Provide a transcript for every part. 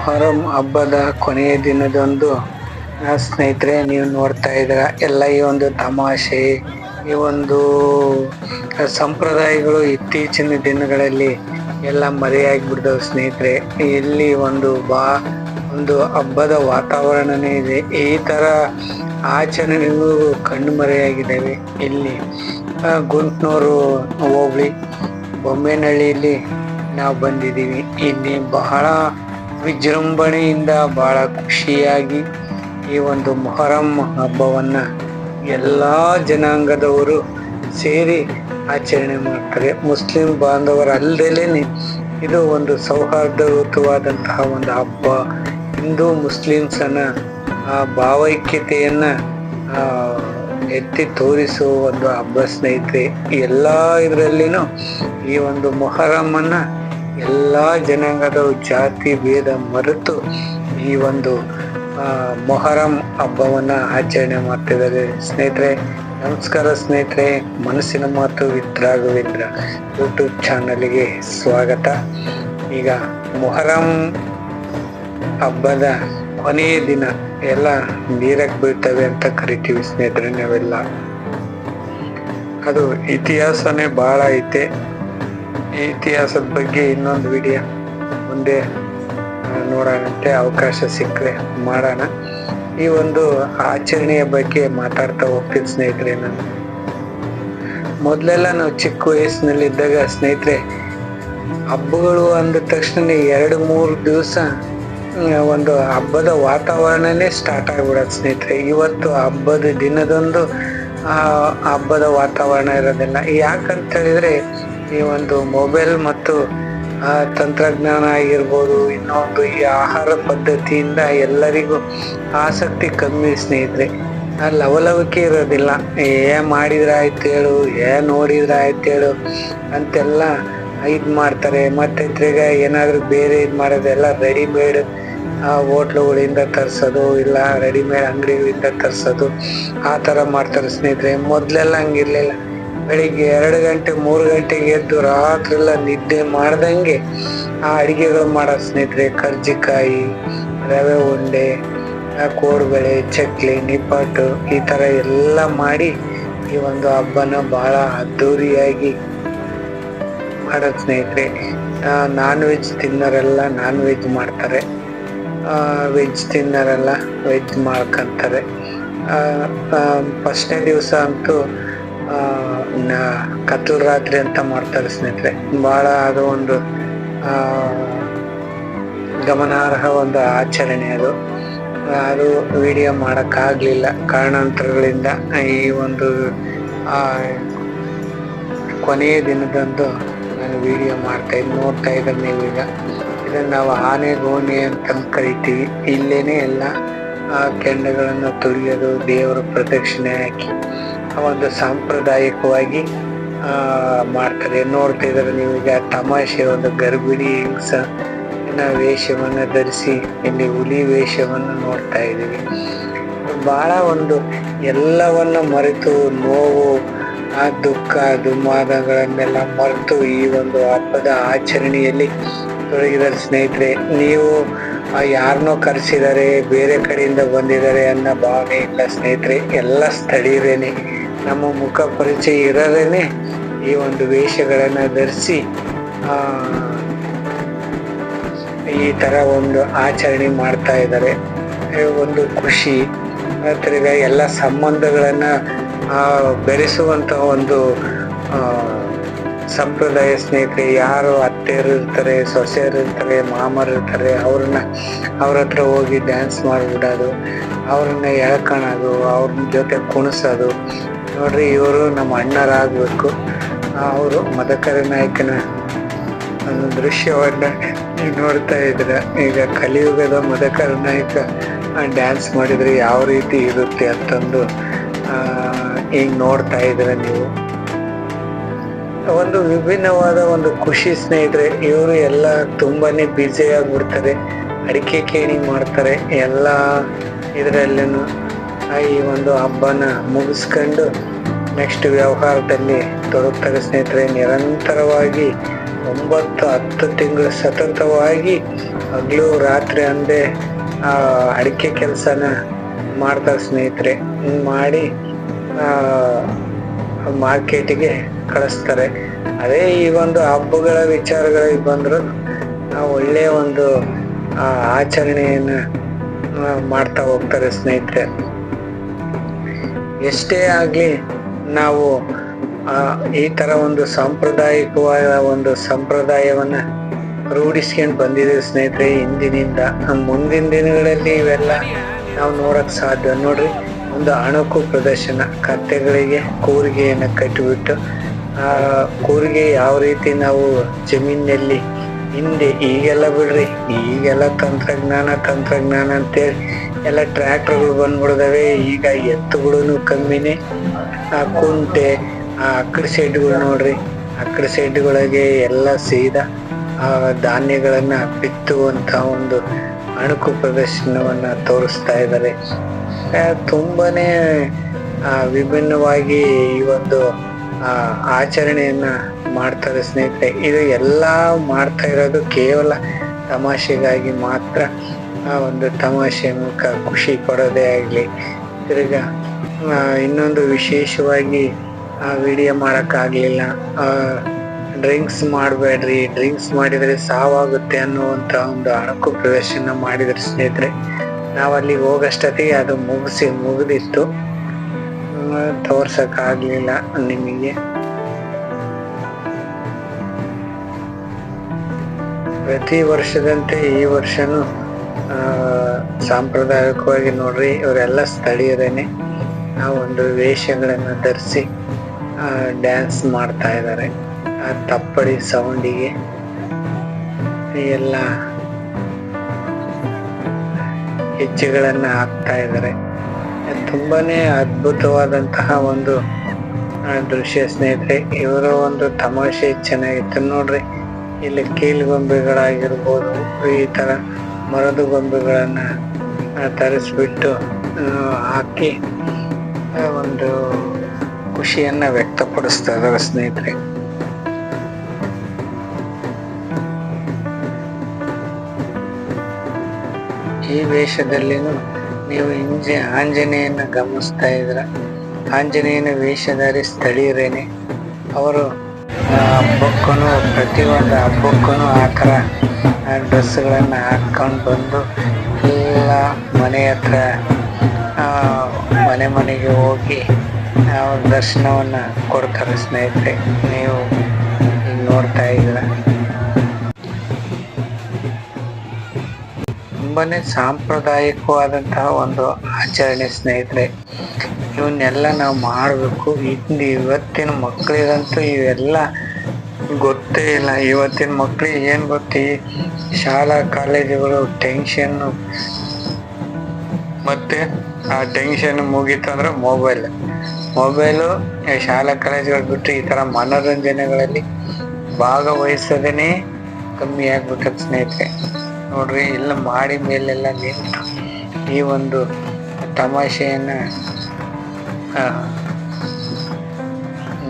ಮೊಹರಂ ಹಬ್ಬದ ಕೊನೆಯ ದಿನದಂದು ಸ್ನೇಹಿತರೆ, ನೀವು ನೋಡ್ತಾ ಇದ್ದೀರ, ಎಲ್ಲ ಈ ಒಂದು ತಮಾಷೆ, ಈ ಒಂದು ಸಂಪ್ರದಾಯಗಳು ಇತ್ತೀಚಿನ ದಿನಗಳಲ್ಲಿ ಎಲ್ಲ ಮರೆಯಾಗಿಬಿಡ್ತವೆ ಸ್ನೇಹಿತರೆ. ಇಲ್ಲಿ ಒಂದು ಬಾ, ಒಂದು ಹಬ್ಬದ ವಾತಾವರಣನೇ ಇದೆ. ಈ ತರ ಆಚರಣೆಗಳು ಕಣ್ಣು ಮರೆಯಾಗಿದ್ದಾವೆ. ಇಲ್ಲಿ ಗುಂಟ್ನೂರು ಹೋಬಳಿ, ಬೊಮ್ಮೇನಹಳ್ಳಿಯಲ್ಲಿ ನಾವು ಬಂದಿದ್ದೀವಿ. ಇಲ್ಲಿ ಬಹಳ ವಿಜೃಂಭಣೆಯಿಂದ ಬಹಳ ಖುಷಿಯಾಗಿ ಈ ಒಂದು ಮೊಹರಂ ಹಬ್ಬವನ್ನ ಎಲ್ಲ ಜನಾಂಗದವರು ಸೇರಿ ಆಚರಣೆ ಮಾಡ್ತಾರೆ. ಮುಸ್ಲಿಂ ಬಾಂಧವರಲ್ಲದೇನೆ ಇದು ಒಂದು ಸೌಹಾರ್ದಯುತವಾದಂತಹ ಒಂದು ಹಬ್ಬ. ಹಿಂದೂ ಮುಸ್ಲಿಮ್ಸನ ಆ ಭಾವೈಕ್ಯತೆಯನ್ನ ಎತ್ತಿ ತೋರಿಸುವ ಒಂದು ಹಬ್ಬ ಸ್ನೇಹಿತರೆ ಎಲ್ಲ ಇದರಲ್ಲಿನೂ ಈ ಒಂದು ಮೊಹರಮ್ಮನ್ನ ಎಲ್ಲ ಜನಾಂಗದ ಜಾತಿ, ಭೇದ, ಮರೆತು ಈ ಒಂದು ಮೊಹರಂ ಹಬ್ಬವನ್ನ ಆಚರಣೆ ಮಾಡ್ತಿದ್ದಾರೆ. ಸ್ನೇಹಿತರೆ, ನಮಸ್ಕಾರ ಸ್ನೇಹಿತರೆ. ಮನಸ್ಸಿನ ಮಾತು ವಿತ್ ರಾಘವೇಂದ್ರ ಯೂಟ್ಯೂಬ್ ಚಾನಲ್ಗೆ ಸ್ವಾಗತ. ಈಗ ಮೊಹರಂ ಹಬ್ಬದ ಕೊನೆಯ ದಿನ ಎಲ್ಲ ನೀರಕ್ಕೆ ಬೀಳ್ತವೆ ಅಂತ ಕರಿತೀವಿ ಸ್ನೇಹಿತರೆ ನಾವೆಲ್ಲ. ಅದು ಇತಿಹಾಸನೇ ಬಹಳ ಐತೆ. ಈ ಇತಿಹಾಸದ ಬಗ್ಗೆ ಇನ್ನೊಂದು ವಿಡಿಯೋ ಮುಂದೆ ನೋಡೋಣಂತೆ. ಅವಕಾಶ ಸಿಕ್ಕರೆ ಮಾಡೋಣ. ಈ ಒಂದು ಆಚರಣೆಯ ಬಗ್ಗೆ ಮಾತಾಡ್ತಾ ಹೋಗ್ತೀನಿ ಸ್ನೇಹಿತರೆ ನಾನು. ಮೊದಲೆಲ್ಲ ನಾವು ಚಿಕ್ಕ ವಯಸ್ಸಿನಲ್ಲಿದ್ದಾಗ ಸ್ನೇಹಿತರೆ, ಹಬ್ಬಗಳು ಅಂದ ತಕ್ಷಣ ಎರಡು ಮೂರು ದಿವಸ ಒಂದು ಹಬ್ಬದ ವಾತಾವರಣನೇ ಸ್ಟಾರ್ಟ್ ಆಗಿಬಿಡೋದು ಸ್ನೇಹಿತರೆ. ಇವತ್ತು ಹಬ್ಬದ ದಿನದಂದು ಹಬ್ಬದ ವಾತಾವರಣ ಇರೋದಿಲ್ಲ. ಯಾಕಂತ ಹೇಳಿದ್ರೆ ಈ ಒಂದು ಮೊಬೈಲ್ ಮತ್ತು ತಂತ್ರಜ್ಞಾನ ಆಗಿರ್ಬೋದು, ಇನ್ನೊಂದು ಈ ಆಹಾರ ಪದ್ಧತಿಯಿಂದ ಎಲ್ಲರಿಗೂ ಆಸಕ್ತಿ ಕಮ್ಮಿ ಸ್ನೇಹಿತರೆ. ಲವಲವಿಕೆ ಇರೋದಿಲ್ಲ. ಏ ಮಾಡಿದ್ರೆ ಆಯ್ತು ಹೇಳು ಏ ನೋಡಿದ್ರೆ ಆಯ್ತು ಹೇಳು ಅಂತೆಲ್ಲ ಇದು ಮಾಡ್ತಾರೆ. ಮತ್ತೆ ತಿರ್ಗ ಏನಾದರೂ ಬೇರೆ ಇದು ಮಾಡೋದೆಲ್ಲ ರೆಡಿಮೇಡ್ ಹೋಟ್ಲುಗಳಿಂದ ತರಿಸೋದು, ಇಲ್ಲ ರೆಡಿಮೇಡ್ ಅಂಗಡಿಗಳಿಂದ ತರಿಸೋದು, ಆ ಥರ ಮಾಡ್ತಾರೆ ಸ್ನೇಹಿತರೆ. ಮೊದಲೆಲ್ಲ ಹಂಗಿರ್ಲಿಲ್ಲ. ಬೆಳಿಗ್ಗೆ ಎರಡು ಗಂಟೆ, ಮೂರು ಗಂಟೆಗೆ ಎದ್ದು ರಾತ್ರಿ ಎಲ್ಲ ನಿದ್ದೆ ಮಾಡ್ದಂಗೆ ಆ ಅಡಿಗೆಗಳು ಮಾಡೋ ಸ್ನೇಹಿತರೆ, ಕರ್ಜಿಕಾಯಿ, ರವೆ ಉಂಡೆ ಕೋಡ್ಬಳೆ, ಚಕ್ಲಿ, ನಿಪ್ಪಟ್ಟು ಈ ತರ ಎಲ್ಲ ಮಾಡಿ ಈ ಒಂದು ಹಬ್ಬನ ಬಹಳ ಅದ್ದೂರಿಯಾಗಿ ಮಾಡೋ ಸ್ನೇಹಿತರೆ. ನಾನ್ ವೆಜ್ ತಿನ್ನೋರೆಲ್ಲ ನಾನ್ ವೆಜ್ ಮಾಡ್ತಾರೆ ವೆಜ್ ತಿನ್ನೋರೆಲ್ಲ ವೆಜ್ ಮಾಡ್ಕೊಂತಾರೆ. ಫಸ್ಟ್ನೇ ದಿವಸ ಅಂತೂ ಆ, ನ- ಕತ್ಲ್ ರಾತ್ರಿ ಅಂತ ಮಾಡ್ತಾರೆ ಸ್ನೇಹಿತರೆ. ಬಹಳ ಅದು ಒಂದು ಆ, ಗಮನಾರ್ಹ ಒಂದು ಆಚರಣೆ ಅದು. ಅದು ವಿಡಿಯೋ ಮಾಡೋಕ್ಕಾಗಲಿಲ್ಲ. ಕಾರಣಾಂತರಗಳಿಂದ ಈ ಒಂದು ಕೊನೆಯ ದಿನದಂದು ನಾನು ವಿಡಿಯೋ ಮಾಡ್ತಾ ಇದ್ದು ನೋಡ್ತಾ ಇದ್ದೀನಿ ನೀವೀಗ. ಇದನ್ನ ನಾವು ಆನೆ ಗೋಣಿ ಅಂತ ಕರಿತೀವಿ. ಇಲ್ಲೇನೆ ಎಲ್ಲ ಆ ಕೆಂಡಗಳನ್ನು ತುಳಿಯೋದು ದೇವರ ಪ್ರದಕ್ಷಿಣೆ ಹಾಕಿ. ಒಂದು ಸಾಂಪ್ರದಾಯಿಕವಾಗಿ ಮಾಡ್ತಾರೆ. ನೋಡ್ತಾ ನಿಮಗೆ ನೀವೀಗ ತಮಾಷೆ, ಒಂದು ಗರ್ಭಿಣಿ ಹಿಂಸ ವೇಷವನ್ನು ಧರಿಸಿ, ಇಲ್ಲಿ ಹುಲಿ ವೇಷವನ್ನು ನೋಡ್ತಾ ಇದ್ದೀವಿ. ಬಹಳ ಒಂದು ಎಲ್ಲವನ್ನ ಮರೆತು ನೋವು, ಆ ದುಃಖ ದುಮ್ಮಾದಗಳನ್ನೆಲ್ಲ ಮರೆತು ಈ ಒಂದು ಹಬ್ಬದ ಆಚರಣೆಯಲ್ಲಿ ತೊಡಗಿದ್ದಾರೆ ಸ್ನೇಹಿತರೆ. ನೀವು ಯಾರನ್ನೋ ಕರೆಸಿದ್ದಾರೆ, ಬೇರೆ ಕಡೆಯಿಂದ ಬಂದಿದ್ದಾರೆ ಅನ್ನೋ ಭಾವನೆ ಇಲ್ಲ ಸ್ನೇಹಿತರೆ, ಎಲ್ಲ ಸ್ಥಳೀಯರೇನೆ. ನಮ್ಮ ಮುಖ ಪರಿಚಯ ಇರೋರೇನೆ ಈ ಒಂದು ವೇಷಗಳನ್ನ ಧರಿಸಿ ಈ ತರ ಒಂದು ಆಚರಣೆ ಮಾಡ್ತಾ ಇದ್ದಾರೆ. ಒಂದು ಖುಷಿ. ತಿರ್ಗಾ ಎಲ್ಲ ಸಂಬಂಧಗಳನ್ನ ಆ, ಬೆರೆಸುವಂತ ಒಂದು ಸಂಪ್ರದಾಯ ಸ್ನೇಹಿತರೆ ಯಾರು ಅತ್ತೆಯರು ಇರ್ತಾರೆ ಸೊಸೆಯರು ಇರ್ತಾರೆ ಮಾಮರು ಇರ್ತಾರೆ ಅವ್ರನ್ನ ಅವ್ರ ಹತ್ರ ಹೋಗಿ ಡ್ಯಾನ್ಸ್ ಮಾಡಿಬಿಡೋದು ಅವ್ರನ್ನ ಎಳ್ಕೊಳೋದು ಅವ್ರ ಜೊತೆ ಕುಣಿಸೋದು ನೋಡ್ರಿ, ಇವರು ನಮ್ಮ ಅಣ್ಣರಾಗಬೇಕು. ಅವರು ಮದಕರ ನಾಯಕನ ಒಂದು ದೃಶ್ಯವನ್ನು ನೀವು ನೋಡ್ತಾ ಇದ್ರ ಈಗ ಕಲಿಯುಗದ ಮದಕರ ನಾಯಕ ಡ್ಯಾನ್ಸ್ ಮಾಡಿದರೆ ಯಾವ ರೀತಿ ಇರುತ್ತೆ ಅಂತಂದು ಈಗ ನೋಡ್ತಾ ಇದ್ರ ನೀವು. ಒಂದು ವಿಭಿನ್ನವಾದ ಒಂದು ಖುಷಿ ಸ್ನೇಹಿತರೆ, ಇವರು ಎಲ್ಲ ತುಂಬಾನೇ ಬ್ಯುಸಿ ಆಗ್ಬಿಡ್ತಾರೆ. ಅಡಿಕೆ ಕೇಣಿ ಮಾಡ್ತಾರೆ ಎಲ್ಲ ಇದರಲ್ಲೂ ಈ ಒಂದು ಹಬ್ಬನ ಮುಗಿಸ್ಕೊಂಡು ನೆಕ್ಸ್ಟ್ ವ್ಯವಹಾರದಲ್ಲಿ ತೊಡಗ್ತಾರೆ ಸ್ನೇಹಿತರೆ, ನಿರಂತರವಾಗಿ ಒಂಬತ್ತು ಹತ್ತು ತಿಂಗಳು ಸತತವಾಗಿ ಹಗಲು ರಾತ್ರಿ ಅಂದೆ ಅಡಿಕೆ ಕೆಲಸನ ಮಾಡ್ತಾರೆ ಸ್ನೇಹಿತರೆ. ಮಾಡಿ ಮಾರ್ಕೆಟಿಗೆ ಕಳಿಸ್ತಾರೆ. ಅದೇ ಈ ಒಂದು ಹಬ್ಬಗಳ ವಿಚಾರಗಳಿಗೆ ಬಂದರೂ ಒಳ್ಳೆಯ ಒಂದು ಆಚರಣೆಯನ್ನು ಮಾಡ್ತಾ ಹೋಗ್ತಾರೆ ಸ್ನೇಹಿತರೆ. ಎಷ್ಟೇ ಆಗ್ಲಿ ನಾವು ಈ ತರ ಒಂದು ಸಾಂಪ್ರದಾಯಿಕವಾದ ಒಂದು ಸಂಪ್ರದಾಯವನ್ನ ರೂಢಿಸ್ಕೊಂಡು ಬಂದಿದ್ದೀವಿ ಸ್ನೇಹಿತರೆ ಹಿಂದಿನಿಂದ ಮುಂದಿನ ದಿನಗಳಲ್ಲಿ ಇವೆಲ್ಲ ನಾವು ನೋಡಕ್ ಸಾಧ್ಯ. ನೋಡ್ರಿ, ಒಂದು ಅಣುಕು ಪ್ರದರ್ಶನ. ಕತ್ತೆಗಳಿಗೆ ಕೂರಿಗೆಯನ್ನು ಕಟ್ಟಿಬಿಟ್ಟು, ಆ, ಕೂರಿಗೆ ಯಾವ ರೀತಿ ನಾವು ಜಮೀನಿನಲ್ಲಿ ಹಿಂದೆ ಈಗೆಲ್ಲ ಬಿಡ್ರಿ, ಈಗೆಲ್ಲ ತಂತ್ರಜ್ಞಾನ ತಂತ್ರಜ್ಞಾನ ಅಂತೇಳಿ ಎಲ್ಲ ಟ್ರ್ಯಾಕ್ಟರ್ಗಳು ಬಂದ್ಬಿಡ್ದವೆ ಈಗ ಎತ್ತುಗಳು ಕಮ್ಮಿನೇ. ಆ ಕುಂಟೆ ಆ ಅಕ್ಕಡ ಸೆಡ್ಗಳು ನೋಡ್ರಿ ಅಕ್ಕಡ ಸೆಡ್ಗಳಿಗೆ ಎಲ್ಲ ಸೀದಾ ಆ ಧಾನ್ಯಗಳನ್ನ ಬಿತ್ತುವಂತ ಒಂದು ಅಣುಕು ಪ್ರದರ್ಶನವನ್ನ ತೋರಿಸ್ತಾ ಇದ್ದಾರೆ. ತುಂಬಾನೇ ವಿಭಿನ್ನವಾಗಿ ಈ ಒಂದು ಆ, ಆಚರಣೆಯನ್ನ ಮಾಡ್ತಾರೆ ಸ್ನೇಹಿತರೆ. ಇದು ಎಲ್ಲ ಮಾಡ್ತಾ ಇರೋದು ಕೇವಲ ತಮಾಷೆಗಾಗಿ ಮಾತ್ರ. ಆ ಒಂದು ತಮಾಷೆ ಮುಖ ಖುಷಿ ಪಡೋದೇ ಆಗಲಿ. ತಿರ್ಗಾ ಇನ್ನೊಂದು ವಿಶೇಷವಾಗಿ ಆ ವಿಡಿಯೋ ಮಾಡೋಕ್ಕಾಗಲಿಲ್ಲ. ಡ್ರಿಂಕ್ಸ್ ಮಾಡಬೇಡ್ರಿ. ಡ್ರಿಂಕ್ಸ್ ಮಾಡಿದ್ರೆ ಸಾವಾಗುತ್ತೆ ಅನ್ನುವಂತ ಒಂದು ಅಣಕು ಪ್ರದರ್ಶನ ಮಾಡಿದ್ರೆ ಸ್ನೇಹಿತರೆ. ನಾವು ಹೋಗಷ್ಟೊತ್ತಿಗೆ ಅದು ಮುಗಿಸಿ, ಮುಗಿದಿತ್ತು. ತೋರ್ಸೋಕ್ಕಾಗಲಿಲ್ಲ ನಿಮಗೆ. ಪ್ರತಿ ವರ್ಷದಂತೆ ಈ ವರ್ಷನೂ ಸಾಂಪ್ರದಾಯಿಕವಾಗಿ ನೋಡ್ರಿ, ಇವರೆಲ್ಲ ಸ್ಥಳೀಯರೇನೆ. ಆ ಒಂದು ವೇಷಗಳನ್ನು ಧರಿಸಿ ಡ್ಯಾನ್ಸ್ ಮಾಡ್ತಾ ಇದ್ದಾರೆ. ಆ ತಪ್ಪಡಿ ಸೌಂಡಿಗೆ ಎಲ್ಲ ಹೆಜ್ಜೆಗಳನ್ನ ಹಾಕ್ತಾ ಇದ್ದಾರೆ. ತುಂಬಾನೇ ಅದ್ಭುತವಾದಂತಹ ಒಂದು ದೃಶ್ಯ ಸ್ನೇಹಿತರೆ. ಇವರ ಒಂದು ತಮಾಷೆ ಚೆನ್ನಾಗಿತ್ತು. ನೋಡ್ರಿ, ಇಲ್ಲಿ ಕೀಲ್ಗೊಂಬೆಗಳಾಗಿರ್ಬೋದು, ಈ ತರ ಮರದ ಗೊಂಬೆಗಳನ್ನು ತರಿಸ್ಬಿಟ್ಟು ಹಾಕಿ ಒಂದು ಖುಷಿಯನ್ನು ವ್ಯಕ್ತಪಡಿಸ್ತಾ ಇದ್ದಾರೆ ಸ್ನೇಹಿತರೆ. ಈ ವೇಷದಲ್ಲಿನೂ ನೀವು ಇಂಜೆ ಆಂಜನೇಯನ ಗಮನಿಸ್ತಾ ಇದ್ರ ಆಂಜನೇಯನ ವೇಷಧಾರಿ ಸ್ಥಳೀಯರೇನೆ. ಅವರು ಹಬ್ಬಕ್ಕೂ ಪ್ರತಿಯೊಂದು ಹಬ್ಬಕ್ಕೂ ಆ ಥರ ಡ್ರೆಸ್ಗಳನ್ನು ಹಾಕ್ಕೊಂಡು ಬಂದು ಎಲ್ಲ ಮನೆ ಹತ್ರ ಮನೆ ಮನೆಗೆ ಹೋಗಿ ದರ್ಶನವನ್ನು ಕೊಡ್ತಾರೆ ಸ್ನೇಹಿತರೆ. ನೀವು ಈಗ ನೋಡ್ತಾ ಇದ್ದೀರ? ತುಂಬಾ ಸಾಂಪ್ರದಾಯಿಕವಾದಂತಹ ಒಂದು ಆಚರಣೆ ಸ್ನೇಹಿತರೆ. ಇವನ್ನೆಲ್ಲ ನಾವು ಮಾಡಬೇಕು. ಇಂದು ಇವತ್ತಿನ ಮಕ್ಕಳಿಗಂತೂ ಇವೆಲ್ಲ ಗೊತ್ತೇ ಇಲ್ಲ. ಇವತ್ತಿನ ಮಕ್ಕಳಿಗೆ ಏನು ಗೊತ್ತಿ ಶಾಲಾ ಕಾಲೇಜುಗಳು ಟೆನ್ಷನ್ನು ಮತ್ತು ಆ ಟೆನ್ಷನ್ ಮುಗೀತಂದ್ರೆ ಮೊಬೈಲ್ ಮೊಬೈಲು ಶಾಲಾ ಕಾಲೇಜುಗಳು ಬಿಟ್ಟು ಈ ಥರ ಮನೋರಂಜನೆಗಳಲ್ಲಿ ಭಾಗವಹಿಸೋದೇ ಕಮ್ಮಿ ಆಗ್ಬಿಟ್ಟದ ಸ್ನೇಹಿತರೆ. ನೋಡ್ರಿ, ಎಲ್ಲ ಮಾಡಿ ಮೇಲೆಲ್ಲ ನಿಂತು ಈ ಒಂದು ತಮಾಷೆಯನ್ನ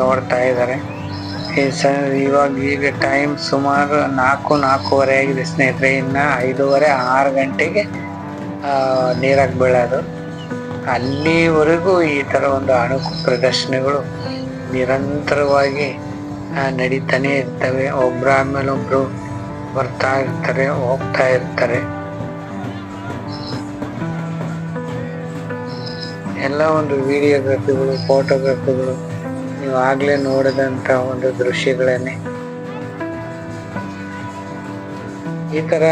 ನೋಡ್ತಾ ಇದ್ದಾರೆ. ಇವಾಗ ಈಗ ಟೈಮ್ ಸುಮಾರು ನಾಲ್ಕು, ನಾಲ್ಕೂವರೆ ಆಗಿದೆ ಸ್ನೇಹಿತರೆ. ಇನ್ನು ಐದೂವರೆ, ಆರು ಗಂಟೆಗೆ ನೀರಾಗಿ ಬೀಳೋದು ಅಲ್ಲಿವರೆಗೂ ಈ ಥರ ಒಂದು ಅಣುಕು ಪ್ರದರ್ಶನಗಳು ನಿರಂತರವಾಗಿ ನಡೀತಾನೆ ಇರ್ತವೆ. ಒಬ್ರ ಆಮೇಲೆ ಒಬ್ಬರು ಬರ್ತಾ ಇರ್ತಾರೆ, ಹೋಗ್ತಾ ಇರ್ತಾರೆ. ಎಲ್ಲ ಒಂದು ವಿಡಿಯೋಗ್ರಫಿಗಳು ಫೋಟೋಗ್ರಫಿಗಳು ನೀವು ಆಗಲೇ ನೋಡಿದಂಥ ಒಂದು ದೃಶ್ಯಗಳನ್ನೇ. ಈ ತರ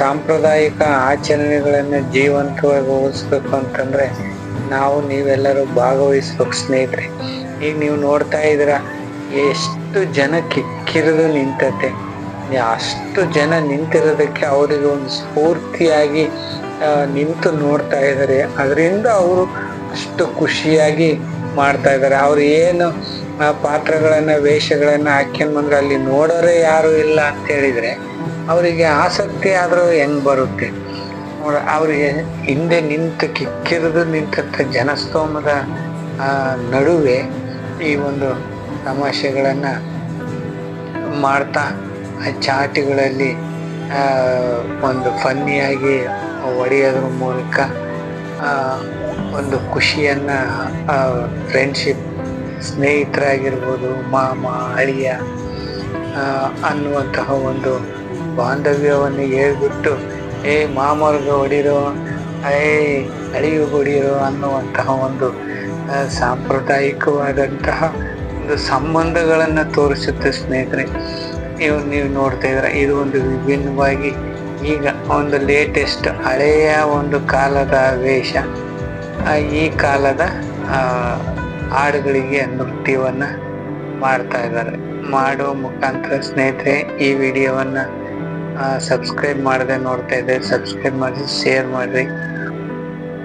ಸಾಂಪ್ರದಾಯಿಕ ಆಚರಣೆಗಳನ್ನು ಜೀವಂತವಾಗಿ ಉಳಿಸ್ಬೇಕು ಅಂತಂದರೆ ನಾವು ನೀವೆಲ್ಲರೂ ಭಾಗವಹಿಸ್ಬೇಕು ಸ್ನೇಹಿತರೆ. ಈಗ ನೀವು ನೋಡ್ತಾ ಇದ್ದೀರ, ಎಷ್ಟು ಜನ ಕಿಕ್ಕಿರಿದು ನಿಂತತೆ. ಅಷ್ಟು ಜನ ನಿಂತಿರೋದಕ್ಕೆ ಅವರಿಗೆ ಒಂದು ಸ್ಫೂರ್ತಿಯಾಗಿ ನಿಂತು ನೋಡ್ತಾ ಇದ್ದಾರೆ. ಅದರಿಂದ ಅವರು ಅಷ್ಟು ಖುಷಿಯಾಗಿ ಮಾಡ್ತಾ ಇದ್ದಾರೆ. ಅವ್ರು ಏನು ಪಾತ್ರಗಳನ್ನ, ವೇಷಗಳನ್ನ ಹಾಕ್ಯನ್ ಬಂದ್ರೆ ಅಲ್ಲಿ ನೋಡೋರೇ ಯಾರು ಇಲ್ಲ ಅಂತ ಹೇಳಿದ್ರೆ ಅವರಿಗೆ ಆಸಕ್ತಿ ಆದರೂ ಹೆಂಗ್ ಬರುತ್ತೆ? ಅವರಿಗೆ ಹಿಂದೆ ನಿಂತು ಕಿಕ್ಕಿರಿದು ನಿಂತ ಜನಸ್ತೋಮದ ನಡುವೆ ಈ ಒಂದು ತಮಾಷೆಗಳನ್ನ ಮಾಡ್ತಾ ಚಾಟಿಗಳಲ್ಲಿ ಒಂದು ಫನ್ನಿಯಾಗಿ ಹೊಡೆಯೋದ್ರ ಮೂಲಕ ಒಂದು ಖುಷಿಯನ್ನು ಫ್ರೆಂಡ್ಶಿಪ್ ಸ್ನೇಹಿತರಾಗಿರ್ಬೋದು, ಮಾಮ, ಅಳಿಯ ಅನ್ನುವಂತಹ ಒಂದು ಬಾಂಧವ್ಯವನ್ನು ಹೇಳ್ಬಿಟ್ಟು, ಏ, ಮಾಮರ್ಗೆ ಹೊಡಿರೋ ಏ ಅಳಿಯು ಹೊಡಿರೋ ಅನ್ನುವಂತಹ ಒಂದು ಸಾಂಪ್ರದಾಯಿಕವಾದಂತಹ ಒಂದು ಸಂಬಂಧಗಳನ್ನು ತೋರಿಸುತ್ತೆ ಸ್ನೇಹಿತರೆ. ನೀವು ನೀವು ನೋಡ್ತಾ ಇದ್ರೆ ಇದು ಒಂದು ವಿಭಿನ್ನವಾಗಿ ಈಗ ಒಂದು ಲೇಟೆಸ್ಟ್ ಹಳೆಯ ಒಂದು ಕಾಲದ ವೇಷ. ಈ ಕಾಲದ ಹಾಡುಗಳಿಗೆ ನೃತ್ಯವನ್ನು ಮಾಡ್ತಾ ಇದ್ದಾರೆ. ಮಾಡೋ ಮುಖಾಂತರ ಸ್ನೇಹಿತರೆ, ಈ ವಿಡಿಯೋವನ್ನು ಸಬ್ಸ್ಕ್ರೈಬ್ ಮಾಡದೆ ನೋಡ್ತಾ ಇದ್ದರೆ ಸಬ್ಸ್ಕ್ರೈಬ್ ಮಾಡಿ ಶೇರ್ ಮಾಡ್ರಿ.